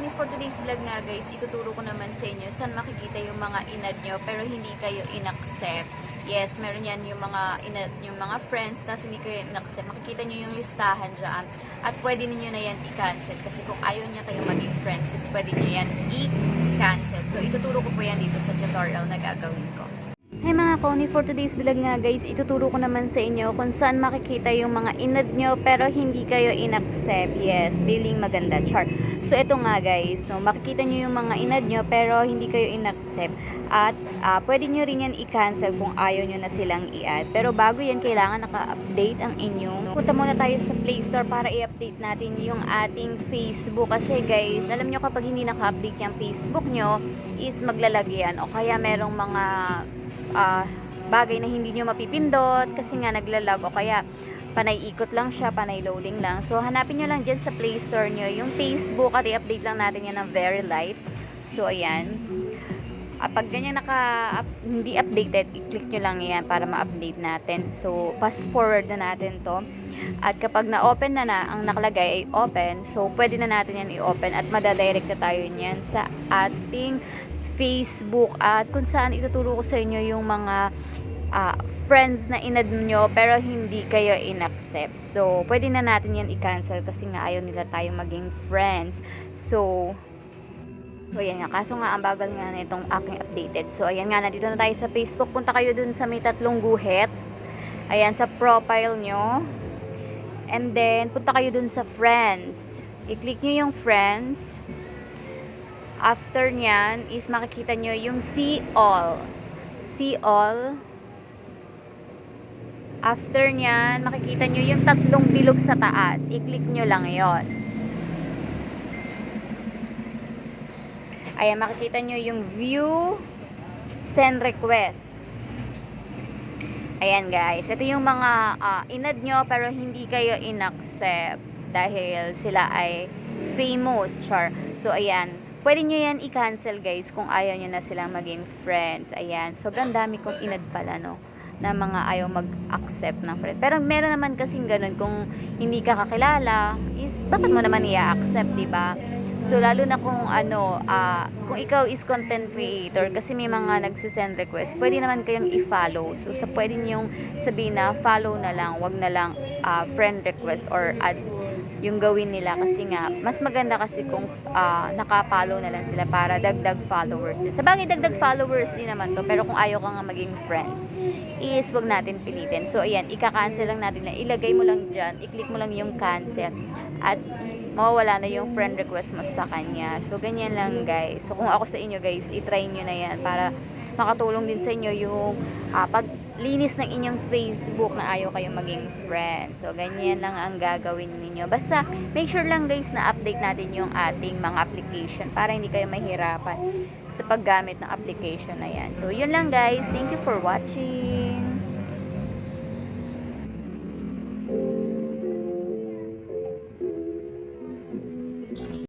Connie, for today's vlog nga guys, ituturo ko naman sa inyo saan makikita yung mga inad nyo pero hindi kayo inaccept. Yes, meron yan yung mga inad, yung mga friends na hindi kayo inaccept. Makikita nyo yung listahan dyan at pwede niyo na yan i-cancel kasi kung ayaw niya kayo maging friends pwede niyo yan i-cancel. So, ituturo ko po yan dito sa tutorial na gagawin ko. Hey mga Connie, for today's vlog nga guys, ituturo ko naman sa inyo kung saan makikita yung mga inad nyo pero hindi kayo inaccept. Yes, feeling maganda, char. So ito nga guys, no, makikita nyo yung mga inad nyo pero hindi kayo inaccept. At ah, pwede nyo rin yan i-cancel kung ayaw nyo na silang i-add. Pero bago yan, kailangan naka-update ang inyong. Punta muna tayo sa Play Store para i-update natin yung ating Facebook. Kasi guys, alam nyo kapag hindi naka-update yung Facebook nyo, is maglalagyan o kaya merong mga ah, bagay na hindi nyo mapipindot kasi nga naglalag o kaya panay ikot lang siya, panay loading lang. So, hanapin nyo lang dyan sa Play Store nyo yung Facebook at i-update lang natin yan ng very light. So, ayan. Ah, pag ganyan naka up- hindi updated, i-click nyo lang yan para ma-update natin. So, fast forward na natin to. At kapag na-open na na, ang nakalagay ay open, so pwede na natin yan i-open at madadirect na tayo niyan sa ating Facebook at kung saan ituturo ko sa inyo yung mga ah, friends na inad nyo pero hindi kayo inaccept. So, pwede na natin yan i-cancel kasi nga ayaw nila tayo maging friends. So, So, ayan nga. Kaso nga, ang bagal nga na itong aking updated. So, ayan nga. Nandito na tayo sa Facebook. Punta kayo dun sa may tatlong guhit. Ayan, sa profile nyo. And then, punta kayo dun sa friends. I-click nyo yung friends. After nyan, is makikita nyo yung see all. See all. After nyan, makikita nyo yung tatlong bilog sa taas. I-click nyo lang yon. Ayan, makikita nyo yung view, send request. Ayan guys, ito yung mga ah, inad nyo pero hindi kayo inaccept dahil sila ay famous, char. So ayan, pwede nyo yan i-cancel guys kung ayaw nyo na silang maging friends. Ayan, sobrang dami kong inad pala no na mga ayaw mag-accept ng friend. Pero meron naman kasing ganun kung hindi ka kakilala, is bakit mo naman i-accept, di ba? So, lalo na kung ano, ah, kung ikaw is content creator, kasi may mga nagsisend request, pwede naman kayong i-follow. So, sa pwede niyong sabihin na follow na lang, wag na lang ah, friend request or add yung gawin nila kasi nga mas maganda kasi kung ah, naka-follow na lang sila para dagdag followers. Sa bagay dagdag followers din naman to pero kung ayaw ka nga maging friends is wag natin pilitin. So ayan, ika-cancel lang natin na ilagay mo lang diyan, i-click mo lang yung cancel at mawawala na yung friend request mo sa kanya. So ganyan lang guys. So kung ako sa inyo guys, i-try nyo na yan para makatulong din sa inyo yung ah, paglinis ng inyong Facebook na ayaw kayong maging friends. So, ganyan lang ang gagawin ninyo. Basta, make sure lang guys na update natin yung ating mga application para hindi kayo mahirapan sa paggamit ng application na yan. So, yun lang guys. Thank you for watching.